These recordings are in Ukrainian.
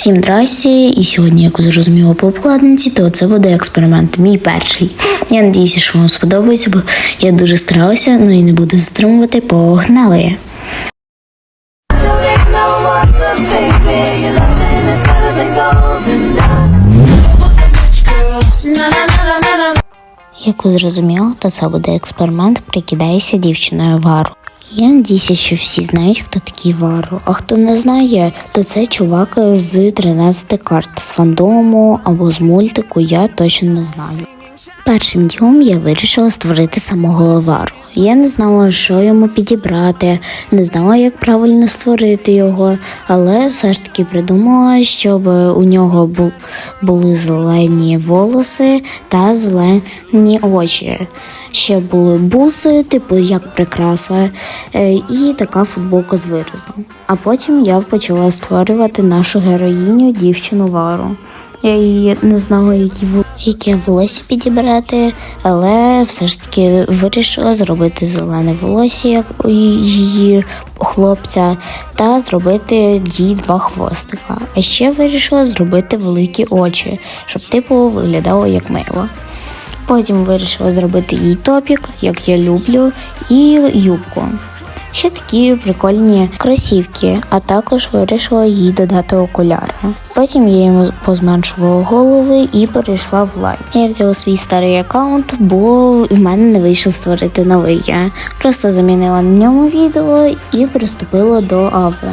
Всім здрасті, і сьогодні, як ви зрозуміло по обкладинці, то це буде експеримент, мій перший. Я надіюся, що вам сподобається, бо я дуже старалася, ну і не буду затримувати, погнали. Як ви зрозуміли, то це буде експеримент Прикидайся дівчиною Вару. Я надіюся, що всі знають, хто такий Вару. А хто не знає, то це чувак з 13 карт з фандому або з мультику, я точно не знаю. Першим ділом я вирішила створити самого Вару. Я не знала, що йому підібрати, не знала, як правильно створити його, але все ж таки придумала, щоб у нього бу- були зелені волоси та зелені очі. Ще були буси, типу як прикраса, е, і така футболка з виразом. А потім я почала створювати нашу героїню, дівчину Вару. Я її не знала, які волосся підібрати, але все ж таки вирішила зробити зелене волосся, як у її хлопця, та зробити їй два хвостика. А ще вирішила зробити великі очі, щоб типу виглядало як мило. Потім вирішила зробити їй топік, як я люблю, і юбку. Ще такі прикольні кросівки, а також вирішила їй додати окуляри. Потім я йому позменшувала голови і перейшла в лайв. Я взяла свій старий аккаунт, бо в мене не вийшло створити новий. Я просто замінила на ньому відео і приступила до Ави,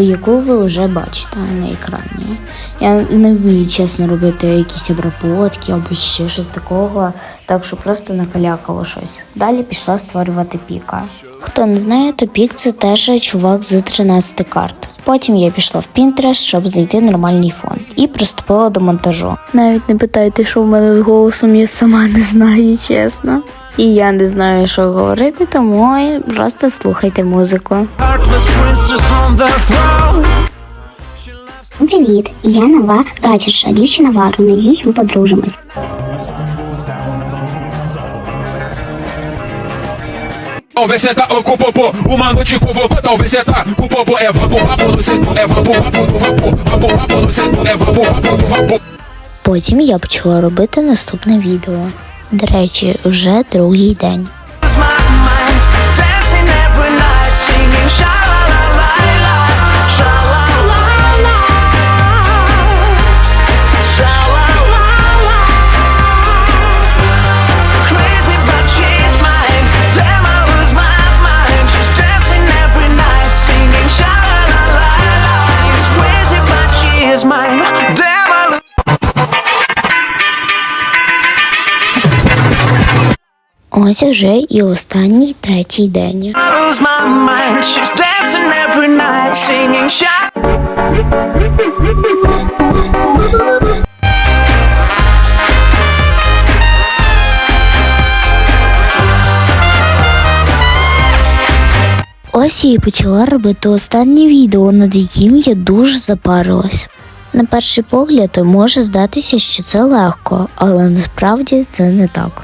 яку ви вже бачите на екрані. Я не вмію чесно робити якісь обработки або ще щось такого, так що просто накалякало щось. Далі пішла створювати піка. Хто не знає, то пік це теж чувак з 13 карт. Потім я пішла в Pinterest, щоб знайти нормальний фон, і приступила до монтажу. Навіть не питайте, що в мене з голосом, я сама не знаю, чесно. І я не знаю, що говорити, тому просто слухайте музику. Привіт, я нова катірша, дівчина Вару. Надіюсь, ми подружимось. Talvez você tá o popô, o mano te convocou. Talvez você tá com o popô, é vapor, vapor no centro, é vapor, vapor do vapor, vapor, vapor no centro, é do. Потім я почала робити наступне відео. До речі, вже другий день. Ось вже і останній третій день. Ось я і почала робити останнє відео, над яким я дуже запарилась. На перший погляд може здатися, що це легко, але насправді це не так.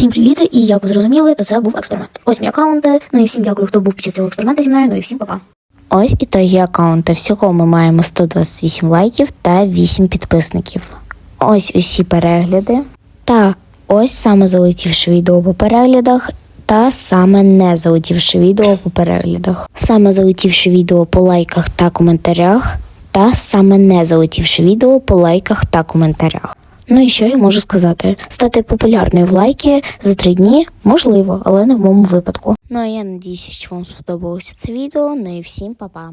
Всім привіт! І як ви зрозуміли, то це був експеримент. Ось мій аккаунт. Ну і всім дякую, хто був під час цього експерименту зі мною. Ну і всім па-па. Ось ітоги аккаунта. Всього ми маємо 128 лайків та 8 підписників. Ось усі перегляди. Та ось саме залетівши відео по переглядах. Та саме не залетівши відео по переглядах. Саме залетівши відео по лайках та коментарях. Та саме не залетівши відео по лайках та коментарях. Ну і що я можу сказати? Стати популярною в лайки за три дні можливо, але не в моєму випадку. Ну а я надіюся, що вам сподобалося це відео. Ну і всім па-па.